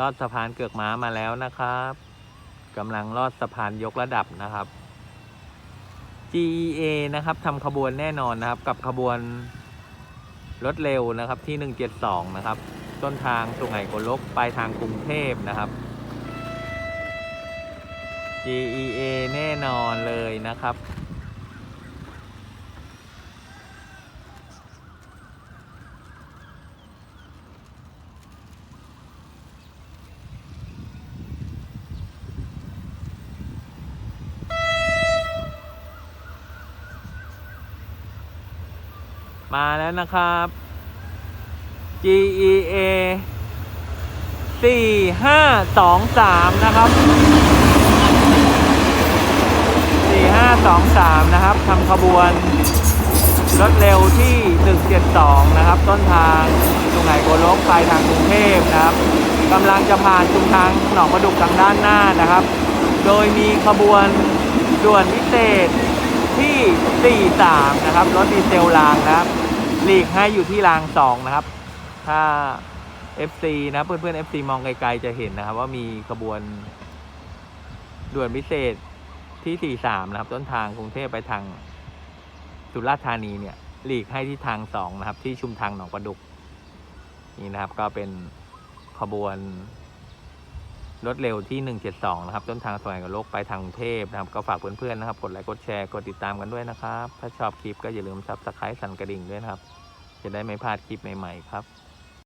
ลอดสะพานเกือกม้ามาแล้วนะครับกำลังลอดสะพานยกระดับนะครับ GEA นะครับทำขบวนแน่นอนนะครับ กับขบวนรถเร็วนะครับที่ 172 นะครับ ต้นทางสุไหงโกลกปลายทางกรุงเทพนะครับ GEA แน่นอนเลยนะครับ มาแล้วนะครับ GEA สี่ห้าสองสามนะครับสี่ห้าสองสามนะครับทำขบวนรถเร็วที่หนึ่งเจ็ดสองนะครับ ต้นทางสุไหงโกลกปลายทางกรุงเทพนะครับกำลังจะผ่านชุมทางหนองประดุกทางด้านหน้านะครับ โดยมีขบวนด่วนพิเศษ ที่ 43 นะครับ รถดีเซลรางนะครับ หลีกให้อยู่ที่ราง 2 นะครับ ถ้า FC นะเพื่อนๆ FC มองไกลๆจะเห็นนะครับ ว่ามีขบวนด่วนพิเศษที่ 43 นะครับ ต้นทางกรุงเทพไปทางสุราษฎร์ธานีเนี่ย หลีกให้ที่ทาง 2 นะครับ ที่ชุมทางหนองประดุก นี่นะครับก็เป็นขบวน รถเร็วที่ 172 นะครับ ต้นทางสวยกับโลกไปทางกรุงเทพนะครับ ก็ฝากเพื่อนๆนะครับ กดไลค์ กดแชร์ กดติดตามกันด้วยนะครับ ถ้าชอบคลิปก็อย่าลืมซับสไครต์สั่นกระดิ่งด้วยนะครับ จะได้ไม่พลาดคลิปใหม่ๆครับ